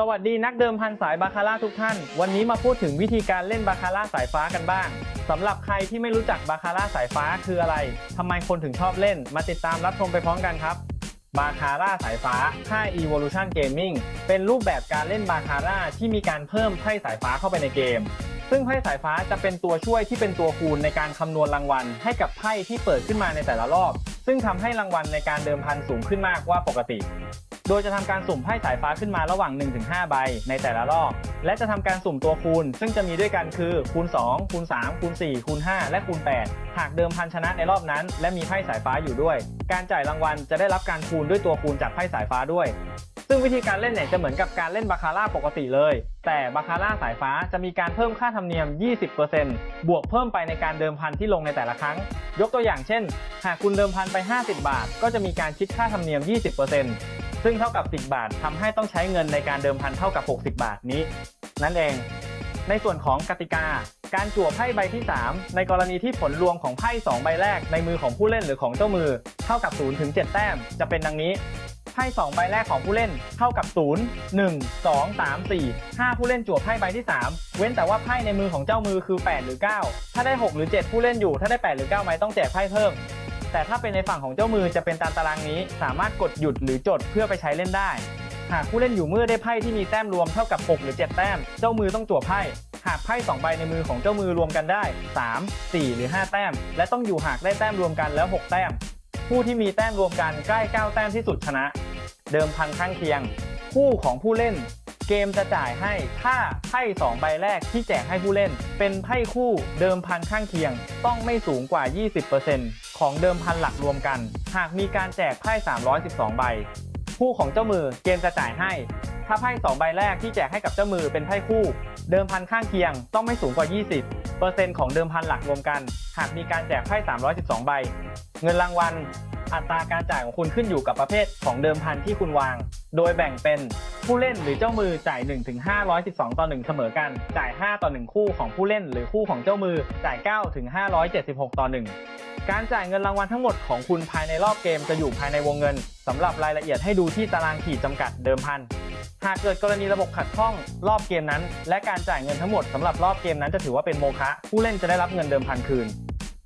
สวัสดีนักเดิมพันสายบาคาร่าทุกท่าน วันนี้มาพูดถึงวิธีการเล่นบาคาร่าสายฟ้ากันบ้างสำหรับใครที่ไม่รู้จักบาคาร่าสายฟ้าคืออะไรทำไมคนถึงชอบเล่น มาติดตามรับชมไปพร้อมกันครับบาคาร่าสายฟ้าค่าย Evolution Gaming เป็นรูปแบบการเล่นบาคาร่าที่มีการเพิ่มไพ่สายฟ้าเข้าไปในเกม ซึ่งไพ่สายฟ้าจะเป็นตัวช่วยที่เป็นตัวคูณในการคำนวณรางวัล ให้กับไพ่ที่เปิดขึ้นมาในแต่ละรอบ ซึ่งทำให้รางวัลในการเดิมพันสูงขึ้นมากกว่าปกติ โดยจะทำการสุ่มไพ่สายฟ้าขึ้นมาระหว่าง 1-5 ใบในแต่ละรอบ และจะทำการสุ่มตัวคูณ ซึ่งจะมีด้วยกันคือคูณ 2 คูณ 3 คูณ 4 คูณ 5 และคูณ 8 หากเดิมพันชนะในรอบนั้น และมีไพ่สายฟ้าอยู่ด้วย การจ่ายรางวัลจะได้รับการคูณด้วยตัวคูณจากไพ่สายฟ้าด้วย ซึ่งวิธีการเล่นเนี่ยจะเหมือนกับการเล่นบาคาร่าปกติเลย แต่บาคาร่าสายฟ้าจะมีการเพิ่มค่าธรรมเนียม 20%บวกเพิ่มไปในการเดิมพันที่ลงในแต่ละครั้ง ยกตัวอย่างเช่น หากคุณเดิมพันไป 50 บาท ก็จะมีการคิดค่าธรรมเนียม 20% ซึ่งเท่ากับ 10 บาททำให้ต้องใช้เงินในการเดิมพันเท่ากับ 60 บาทนี้ นั่นเอง ในส่วนของกติกา การจั่วไพ่ใบที่ 3 ในกรณีที่ผลรวมของไพ่2ใบแรกในมือของผู้เล่นหรือของเจ้ามือ เท่ากับ0ถึง7แต้ม จะเป็นดังนี้ไพ่2ใบแรกของผู้เล่นเท่ากับ 0 1 2 3 4 5 ผู้เล่นจั่วไพ่ใบที่ 3 เว้นแต่ว่าไพ่ในมือของเจ้ามือคือ 8 หรือ 9 ถ้าได้ 6 หรือ 7 ผู้เล่นอยู่ ถ้าได้ 8 หรือ 9 ไม้ต้องแจกไพ่เพิ่ม แต่ถ้าเป็นในฝั่งของเจ้ามือจะเป็นตามตารางนี้ สามารถกดหยุดหรือจดเพื่อไปใช้เล่นได้ หากผู้เล่นอยู่มือได้ไพ่ที่มีแต้มรวมเท่ากับ 6 หรือ 7 แต้ม เจ้ามือต้องจั่วไพ่หากไพ่2ใบในมือของเจ้ามือรวมกันได้ 3 4 หรือ 5 แต้ม และต้องอยู่หากได้แต้มรวมกันแล้ว 6 แต้ม ผู้ที่มีแต้มรวมกันใกล้ 9 แต้มที่สุดชนะ เดิมพันข้างเคียง คู่ของผู้เล่น เกมจะจ่ายให้ถ้าไพ่2ใบแรกที่แจกให้ผู้เล่น เป็นไพ่คู่เดิมพันข้างเคียงต้องไม่สูงกว่า 20% ของเดิมพันหลักรวมกัน หากมีการแจกไพ่ 312 ใบ คู่ของเจ้ามือเกมจะจ่ายให้ ถ้าไพ่ 2 ใบแรกที่แจกให้กับเจ้ามือเป็นไพ่คู่ เดิมพันข้างเคียงต้องไม่สูงกว่า 20เปอร์เซ็นต์ของเดิมพันหลักรวมกัน หากมีการแจกไพ่ 312 ใบ เงินรางวัล อัตราการจ่ายของคุณขึ้นอยู่กับประเภทของเดิมพันที่คุณวาง โดยแบ่งเป็นผู้เล่นหรือเจ้ามือจ่าย1ถึง512 ต่อ 1 เสมอกัน จ่าย 5 ต่อ 1 คู่ของผู้เล่นหรือคู่ของเจ้ามือ จ่าย9ถึง576 ต่อ 1 การจ่ายเงินรางวัลทั้งหมดของคุณภายในรอบเกมจะอยู่ภายในวงเงินสำหรับรายละเอียดให้ดูที่ตารางขีดจำกัดเดิมพัน หากเกิดกรณีระบบขัดข้องรอบเกมนั้น และการจ่ายเงินทั้งหมดสำหรับรอบเกมนั้นจะถือว่าเป็นโมฆะผู้เล่นจะได้รับเงินเดิมพันคืน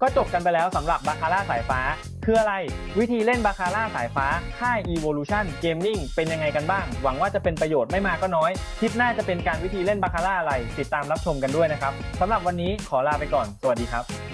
ก็จบกันไปแล้วสำหรับบาคาร่าสายฟ้า คืออะไร วิธีเล่นบาคาร่าสายฟ้า ค่าย Evolution Gaming เป็นยังไงกันบ้าง หวังว่าจะเป็นประโยชน์ไม่มาก็น้อย คลิปหน้าจะเป็นการวิธีเล่นบาคาร่าอะไร ติดตามรับชมกันด้วยนะครับสำหรับวันนี้ขอลาไปก่อน สวัสดีครับ